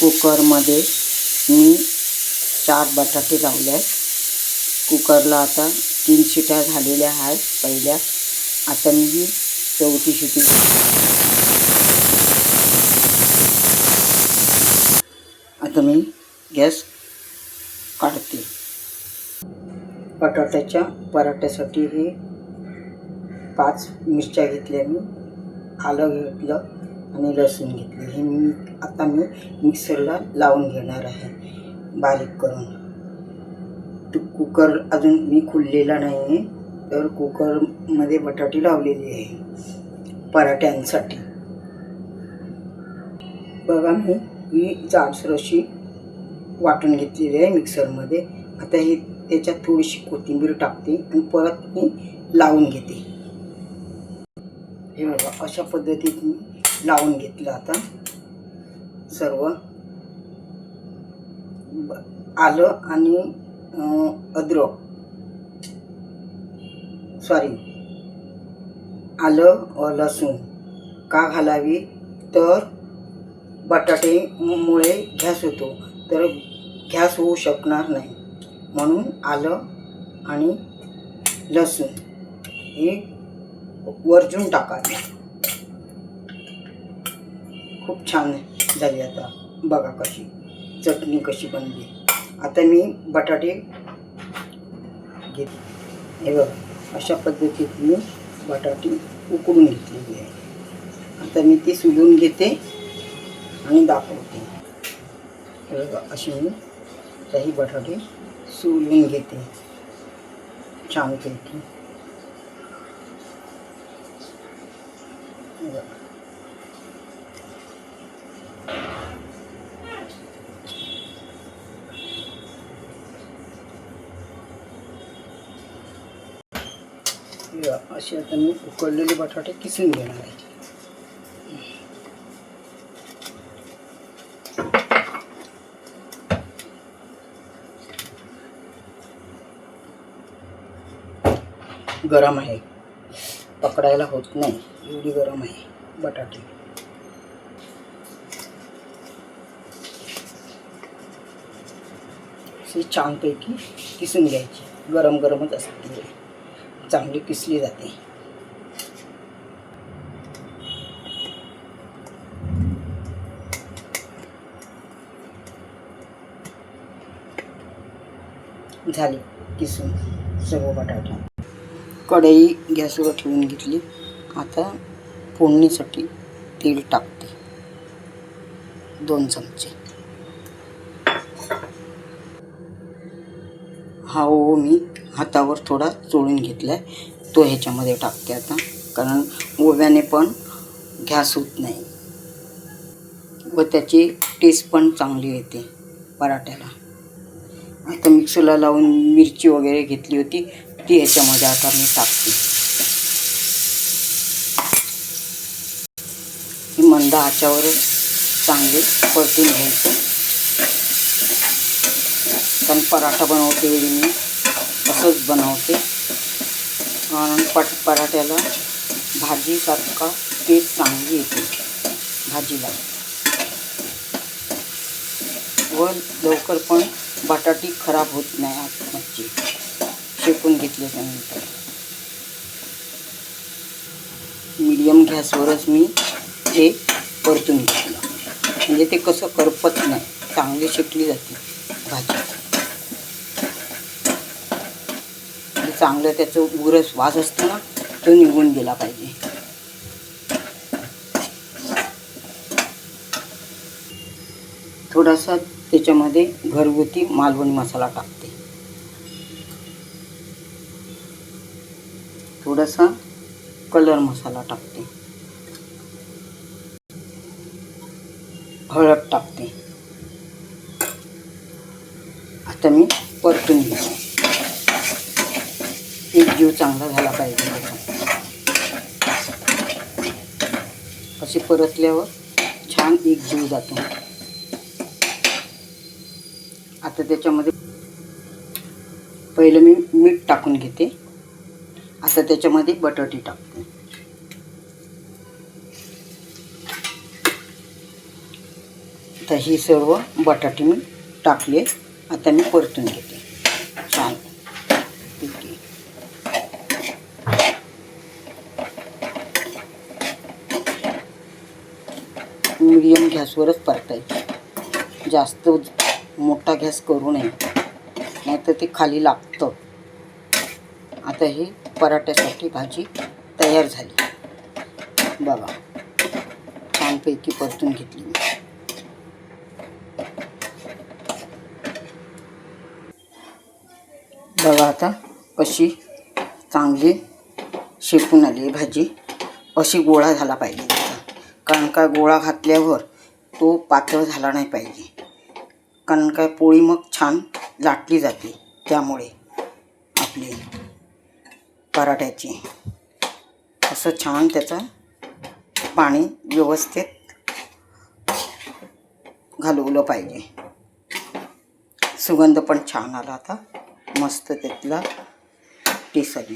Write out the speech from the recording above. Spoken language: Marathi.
कुकरमध्ये मी चार बटाटे लावले आहेत. कुकरला आता तीन शिट्या झालेल्या आहेत पहिल्या. आता मी ही चौथी शिटी आता मी गॅस काढते. बटाट्याच्या पराठ्यासाठी हे पाच मिरच्या घेतल्या मी. आलं घेतलं. आणि लसूण घेतले. हे मी आता मी मिक्सरला लावून घेणार आहे बारीक करून. तो कुकर अजून मी खुललेला नाही आहे तर कुकरमध्ये बटाटे लावलेली आहे पराठ्यांसाठी. बघा मी ही जाडसर अशी वाटून घेतलेली आहे मिक्सरमध्ये. आता हे त्याच्यात थोडीशी कोथिंबीर टाकते आणि परत मी लावून घेते. हे बघा अशा पद्धतीत मी लावून घेतलं आता. सर्व. ब- आलं आणि अद्रक सॉरी आलं व लसूण. का घालावी? तर बटाटेमुळे गॅस होतो. तर गॅस होऊ शकणार नाही. म्हणून आलं आणि लसूण. हे वरजून टाकावे. खूप छान झाली आता. बघा कशी चटणी कशी बनली. आता मी बटाटे घेते. हे बघा अशा पद्धतीत मी बटाटे उकडून घेतलेली आहे आता मी ती सुलून घेते आणि दाखवते. हे बघा अशी मी काही बटाटे सुलून घेते. छानपैकी बघा. असे आता मी उकडलेले बटाटे किसून घेणार आहे. गरम आहे. पकडायला होत नाही. एवढी गरम आहे बटाटे. अशी छानपैकी किसून घ्यायची. गरम गरमच असते चांगली किसली जाते. झाली किसून सर्व बटाटा. कढई गॅसवर ठेवून घेतली. आता फोडणीसाठी तेल टाकते. दोन चमचे. हा ओवा मी हातावर थोडा चोळून घेतला आहे तो ह्याच्यामध्ये टाकते आता. कारण ओव्याने पण गॅस होत नाही. व त्याची टेस्ट पण चांगली येते पराठ्याला. आता मिक्सरला लावून मिरची वगैरे घेतली होती. ती ह्याच्यामध्ये आता मी टाकते. ही मंद आच्यावर चांगले परतून घ्यायचं. पण पराठा बनवते वेळी मी. असंच बनवते. कारण पट पराठ्याला भाजीसारखा टेस्ट चांगली येते. भाजीला. व लवकर पण बटाटी खराब होत नाही आतमधची शेकून घेतल्याच्यानंतर मीडियम गॅसवरच मी हे परतून घेतलं. म्हणजे ते कसं करपत नाही. चांगली शेकली जाते भाजी आणि चांगलं त्याचं उरस वास असतो ना तो निघून गेला पाहिजे. थोडासा त्याच्यामध्ये घरगुती मालवणी मसाला टाकते. थोडासा कलर मसाला टाकते. हळद टाकते. आता मी परतून घेते जीव चांगला झाला पाहिजे असे परतल्यावर छान एक जीव जातो. आता त्याच्यामध्ये पहिलं मी मीठ टाकून घेते. आता त्याच्यामध्ये बटाटी टाकते. तर ही सर्व बटाटे मी टाकले. आता मी परतून घेते छान ठीक आहे मीडियम गॅसवरच परतायची. जास्त मोठा गॅस करू नये. नाहीतर ते खाली लागतं. आता ही पराठ्यासाठी भाजी तयार झाली. बघा. छानपैकी परतून घेतली मी. बघा आता कशी चांगली शेकून आली आहे भाजी. अशी गोळा झाला पाहिजे कारण का गोळा घातल्यावर तो पातळ झाला नाही पाहिजे. कारण काय पोळी मग छान लाटली जाते. त्यामुळे आपली पराठ्याची असं छान त्याचं पाणी व्यवस्थित घालवलं पाहिजे. सुगंध पण छान आला आता. मस्त त्यातला टेस्ट आली